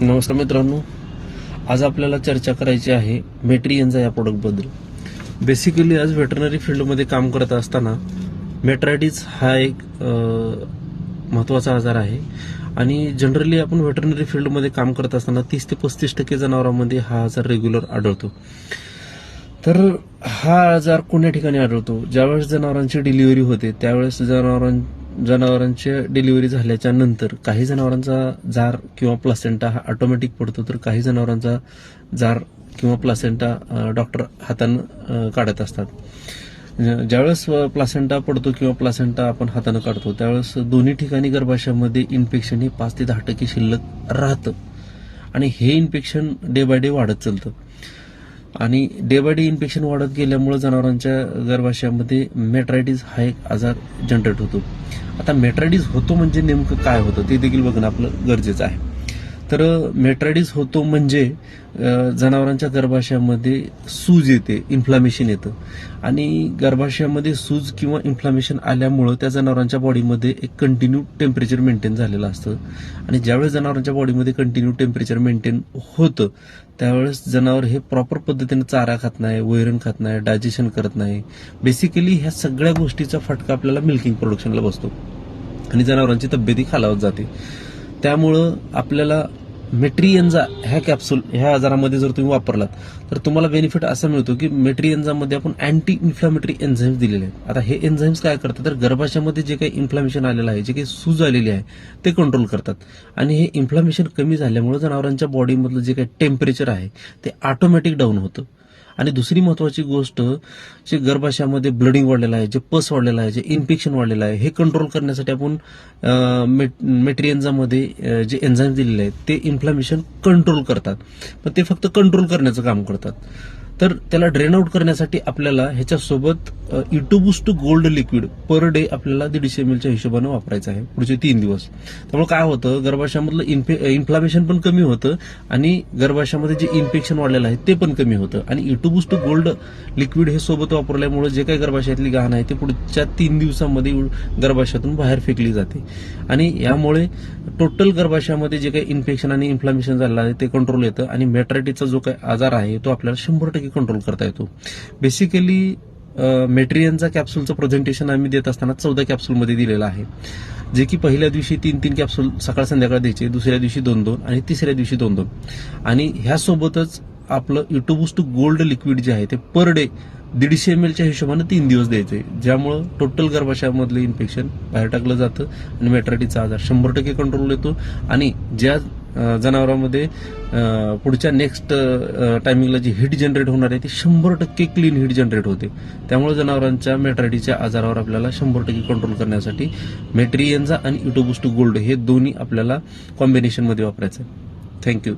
नमस्कार मित्रांनो आज आपल्याला चर्चा करायची आहे मेट्रियनचा या प्रोडक्टबद्दल बेसिकली आज व्हेटरनरी फील्डमध्ये काम करत असताना मेट्रायटिस हा एक महत्त्वाचा आजार आहे. आणि जनरली आपण व्हेटरनरी फील्डमध्ये काम करत असताना तीस ते पस्तीस टक्के जनावरांमध्ये हा आजार रेग्युलर आढळतो. तर हा आजार कोण्या ठिकाणी आढळतो? ज्यावेळेस जनावरांची डिलिव्हरी होते त्यावेळेस जनावरां जनावरांची डिलिव्हरी झाल्याच्यानंतर काही जनावरांचा जार किंवा प्लासेंटा हा ऑटोमॅटिक पडतो तर काही जनावरांचा जार किंवा प्लासेंटा डॉक्टर हातानं काढत असतात. ज- ज्यावेळेस प्लासेंटा पडतो किंवा प्लासेंटा आपण हातानं काढतो त्यावेळेस दोन्ही ठिकाणी गर्भाशयामध्ये इन्फेक्शन हे पाच ते दहा टक्के शिल्लक राहतं. आणि हे इन्फेक्शन डे बाय डे वाढत चालतं. आणि डे बाय डे इन्फेक्शन वाढत गेल्यामुळे जनावरांच्या गर्भाशयामध्ये मेट्रायटिस हा एक आजार जनरेट होतो. आता मेट्रायटिस होतो म्हणजे नेमकं काय होतं ते देखील बघणं आपलं गरजेचं आहे. तर मेट्राडिस होतो म्हणजे जनावरांच्या गर्भाशयामध्ये सूज येते इन्फ्लामेशन येतं. आणि गर्भाशयामध्ये सूज किंवा इन्फ्लामेशन आल्यामुळं त्या जनावरांच्या बॉडीमध्ये एक कंटिन्यू टेम्परेचर मेंटेन झालेलं असतं. आणि ज्यावेळेस जनावरांच्या बॉडीमध्ये कंटिन्यू टेम्परेचर मेंटेन होतं त्यावेळेस जनावर हे प्रॉपर पद्धतीने चारा खात नाही वैरण खात नाही डायजेशन करत नाही. बेसिकली ह्या सगळ्या गोष्टीचा फटका आपल्याला मिल्किंग प्रोडक्शनला बसतो. आणि जनावरांची तब्येती खालावत जाते. त्यामुळं आपल्याला मेट्रियनजा ह्या कॅप्सूल ह्या आजारामध्ये जर तुम्ही वापरलात तर तुम्हाला बेनिफिट असा मिळतो की मेट्रियन्झामध्ये आपण अँटी इन्फ्लामेटरी एन्झाईम्स दिलेले आहेत. आता हे एन्झाईम्स काय करतात तर गर्भाशयामध्ये जे काही इन्फ्लामेशन आलेलं आहे जे काही सूज आलेली आहे ते कंट्रोल करतात. आणि हे इन्फ्लामेशन कमी झाल्यामुळे जनावरांच्या बॉडीमधलं जे काही टेम्परेचर आहे ते ऑटोमॅटिक डाऊन होतं. आणि दुसरी महत्वाची गोष्ट जे गर्भाशयामध्ये ब्लडिंग वाढलेलं आहे जे पस वाढलेलं आहे जे इन्फेक्शन वाढलेलं आहे हे कंट्रोल करण्यासाठी आपण अं, मेट्रियन्झामध्ये जे एन्झाईम दिलेले आहेत ते इन्फ्लामेशन कंट्रोल करतात. पण ते फक्त कंट्रोल करण्याचं काम करतात. तर त्याला ड्रेन आउट करण्यासाठी आपल्याला ह्याच्यासोबत इटोबुस्ट गोल्ड लिक्विड पर डे आपल्याला दीडशे एम एलच्या हिशोबानं वापरायचं आहे पुढचे तीन दिवस. त्यामुळे काय होतं गर्भाशयामधलं इन्फ्लामेशन पण कमी होतं आणि गर्भाशयामध्ये जे इन्फेक्शन वाढलेलं आहे ते पण कमी होतं. आणि इटोबुस्ट गोल्ड लिक्विड हे सोबत वापरल्यामुळे जे काही गर्भाशयातली घाण आहे ते पुढच्या तीन दिवसामध्ये गर्भाशयातून बाहेर फेकली जाते. आणि यामुळे टोटल गर्भाशयामध्ये जे काही इन्फेक्शन आणि इन्फ्लामेशन झालेलं आहे ते कंट्रोल येतं आणि मेट्रायटिसचा जो काही आजार आहे तो आपल्याला शंभर टक्के कंट्रोल करता येतो. बेसिकली मेट्रियनचा कॅप्सूलचं प्रेझेंटेशन आम्ही देत असताना चौदा कॅप्सूलमध्ये दिलेलं आहे. जे की पहिल्या दिवशी तीन तीन कॅप्सूल सकाळ संध्याकाळ द्यायचे दुसऱ्या दिवशी दोन दोन आणि तिसऱ्या दिवशी दोन दोन आणि ह्यासोबतच आपलं युटोबुस्ट गोल्ड लिक्विड जे आहे ते पर डे दीडशे एम एलच्या हिशोबाने तीन दिवस द्यायचे. ज्यामुळं टोटल गर्भाशयामधलं इन्फेक्शन बाहेर टाकलं जातं आणि मेट्राटीचा आजार शंभर टक्के कंट्रोल येतो. आणि ज्या जनावरांमध्ये पुढच्या नेक्स्ट टायमिंगला जी हिट जनरेट होणार आहे ती शंभर टक्के क्लीन हिट जनरेट होते. त्यामुळे जनावरांच्या मेट्रायटीच्या आजारावर आपल्याला शंभर टक्के कंट्रोल करण्यासाठी मेट्रियनजा आणि इटोबुस्ट गोल्ड हे दोन्ही आपल्याला कॉम्बिनेशनमध्ये वापरायचं आहे थँक्यू